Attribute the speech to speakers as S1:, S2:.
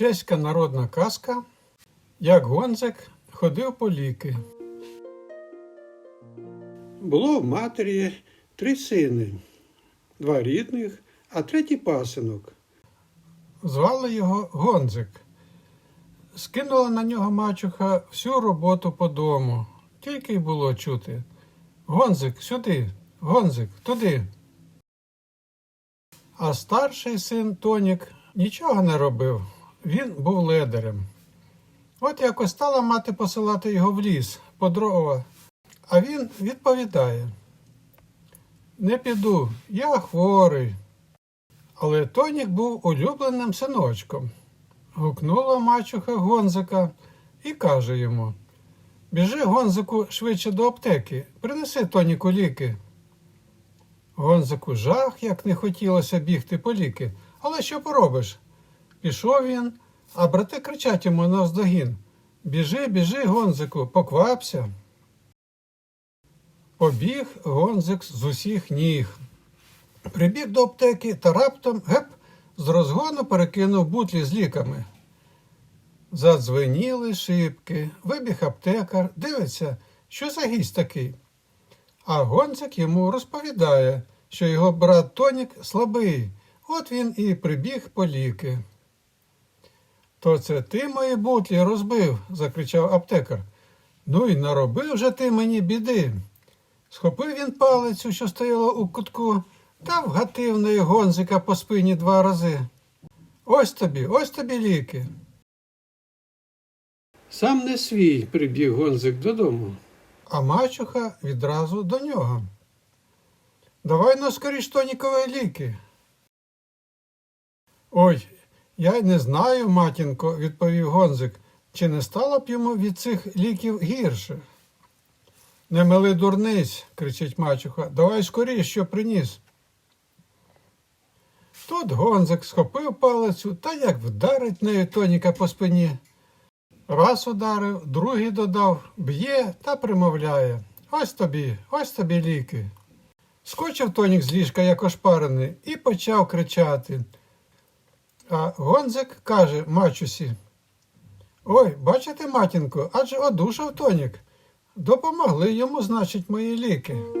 S1: Чеська народна казка, як Гонзик ходив по ліки.
S2: Було в матері три сини, два рідних, а третій пасинок.
S1: Звали його Гонзик. Скинула на нього мачуха всю роботу по дому. Тільки й було чути. Гонзик, сюди, Гонзик, туди. А старший син Тонік нічого не робив. Він був ледарем. От якось стала мати посилати його в ліс по дрова. А він відповідає: Не піду, я хворий. Але Тонік був улюбленим синочком. Гукнула мачуха Гонзика і каже йому: Біжи, Гонзику, швидше до аптеки, принеси Тоніку ліки. Гонзику жах, як не хотілося бігти по ліки. Але що поробиш? Пішов він, а брати кричать йому навздогін: Біжи, біжи, Гонзику, поквапся. Побіг Гонзик з усіх ніг. Прибіг до аптеки та раптом геп, з розгону перекинув бутлі з ліками. Задзвеніли шибки, вибіг аптекар, дивиться, що за гість такий. А гонцик йому розповідає, що його брат Тонік слабий, от він і прибіг по ліки. То це ти мої бутлі розбив, закричав аптекар. Ну і наробив же ти мені біди. Схопив він палицю, що стояла у кутку, та вгатив нею гонзика по спині два рази. Ось тобі, ось тобі ліки.
S2: Сам не свій прибіг гонзик додому.
S1: А мачуха відразу до нього. Давай ну скоріш тонікові ліки. Ой, я й не знаю, матінко, відповів Гонзик, чи не стало б йому від цих ліків гірше. Не мили дурниць, кричить мачуха, давай скоріш, що приніс. Тут Гонзик схопив палицю та як вдарить нею тоніка по спині. Раз ударив, другий додав, б'є та примовляє. Ось тобі, ось тобі ліки. Скочив тонік з ліжка, як ошпарений, і почав кричати. А Гонзик каже мачусі. Ой, бачите, матінко, адже одушав тонік. Допомогли йому, значить, мої ліки.